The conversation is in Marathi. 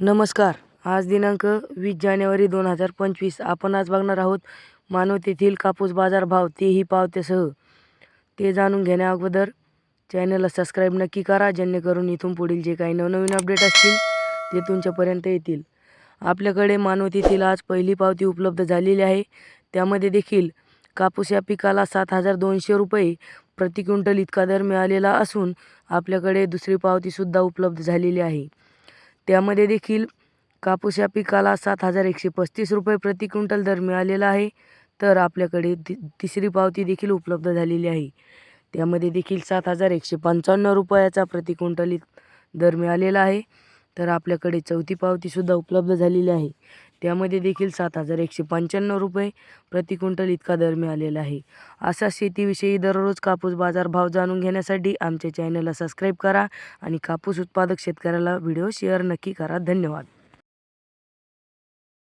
नमस्कार. आज दिनांक वीस जानेवारी दोन हजार पंचवीस. आपण आज बघणार आहोत मानवतेतील कापूस बाजार भाव. तेही पावतेसह ते जाणून घेण्या अगोदर चॅनलला सबस्क्राईब नक्की करा जेणेकरून इथून पुढील जे काही नवनवीन अपडेट असतील ते तुमच्यापर्यंत येतील. आपल्याकडे मानवतेतील आज पहिली पावती उपलब्ध झालेली आहे. त्यामध्ये देखील कापूस या पिकाला सात हजार दोनशे रुपये प्रति क्विंटल इतका दर मिळालेला असून आपल्याकडे दुसरी पावतीसुद्धा उपलब्ध झालेली आहे. त्यामध्ये देखील कापूस या पिकाला सात हजार एकशे पस्तीस रुपये प्रति क्विंटल दर मिळालेला आहे. तर आपल्याकडे ति तिसरी पावती देखील उपलब्ध झालेली आहे. त्यामध्ये देखील सात हजार एकशे पंचावन्न रुपयाचा प्रति क्विंटल दर मिळालेला आहे. तर आपल्याकडे चौथी पावतीसुद्धा उपलब्ध झालेली आहे. त्यामध्ये देखील सात हजार एकशे पंच्याण्णव रुपये प्रति क्विंटल इतका दर मिळालेला आहे. असा शेतीविषयी दररोज कापूस बाजार भाव जाणून घेण्यासाठी आमच्या चॅनलला सबस्क्राईब करा आणि कापूस उत्पादक शेतकऱ्याला व्हिडिओ शेअर नक्की करा. धन्यवाद.